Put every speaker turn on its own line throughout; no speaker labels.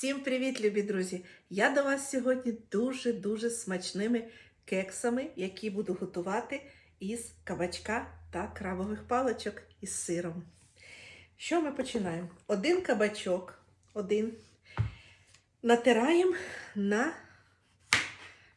Всім привіт, любі друзі! Я до вас сьогодні дуже-дуже смачними кексами, які буду готувати із кабачка та крабових паличок із сиром. Що ми починаємо? Один кабачок, один натираємо на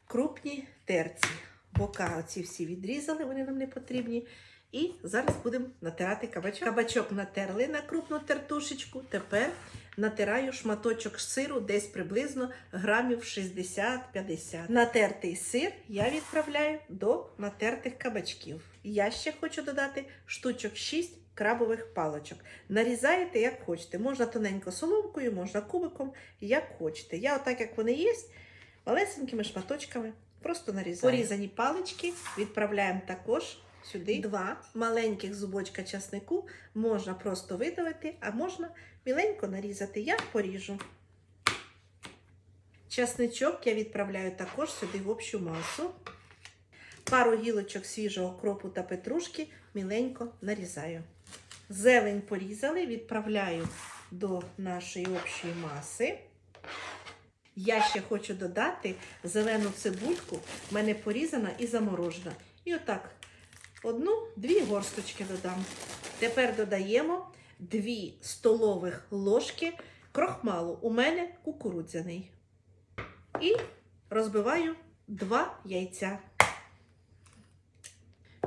крупні терці. Бока оці всі відрізали, вони нам не потрібні. І зараз будемо натирати кабачок. Кабачок натерли на крупну тертушечку. Тепер натираю шматочок сиру десь приблизно грамів 60-50. Натертий сир я відправляю до натертих кабачків. Я ще хочу додати штучок 6 крабових палочок. Нарізаєте, як хочете. Можна тоненько соломкою, можна кубиком, як хочете. Я, отак як вони є, малесенькими шматочками просто нарізаю. Порізані палички відправляємо також сюди. Два маленьких зубочка часнику можна просто видавити, а можна міленько нарізати. Я поріжу. Часничок я відправляю також сюди в общу масу. Пару гілочок свіжого кропу та петрушки міленько нарізаю. Зелень порізали, відправляю до нашої общої маси. Я ще хочу додати зелену цибульку, в мене порізана і заморожена. І отак одну-дві горсточки додам. Тепер додаємо 2 столових ложки крохмалу. У мене кукурудзяний. І розбиваю 2 яйця.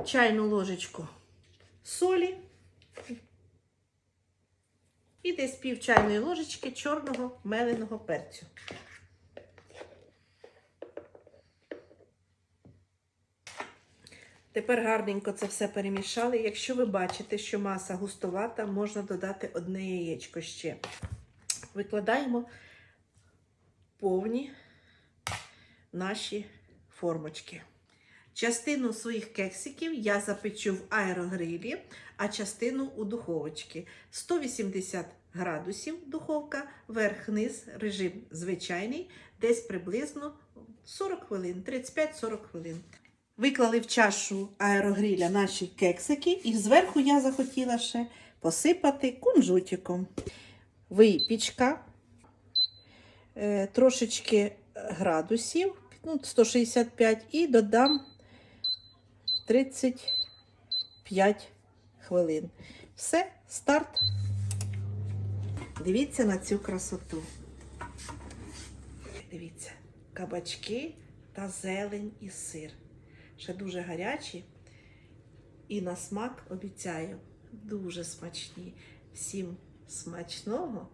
Чайну ложечку солі. І десь пів чайної ложечки чорного меленого перцю. Тепер гарненько це все перемішали. Якщо ви бачите, що маса густовата, можна додати одне яєчко ще. Викладаємо повні наші формочки. Частину своїх кексиків я запечу в аерогрилі, а частину у духовочці. 180 градусів духовка, верх-низ, режим звичайний, десь приблизно 40 хвилин, 35-40 хвилин. Виклали в чашу аерогриля наші кексики, і зверху я захотіла ще посипати кунжутиком. Випічка, е, трошечки градусів, ну, 165, і додам 35 хвилин. Все, старт. Дивіться на цю красоту. Дивіться, кабачки та зелень і сир. Ще дуже гарячі. І на смак обіцяю, дуже смачні. Всім смачного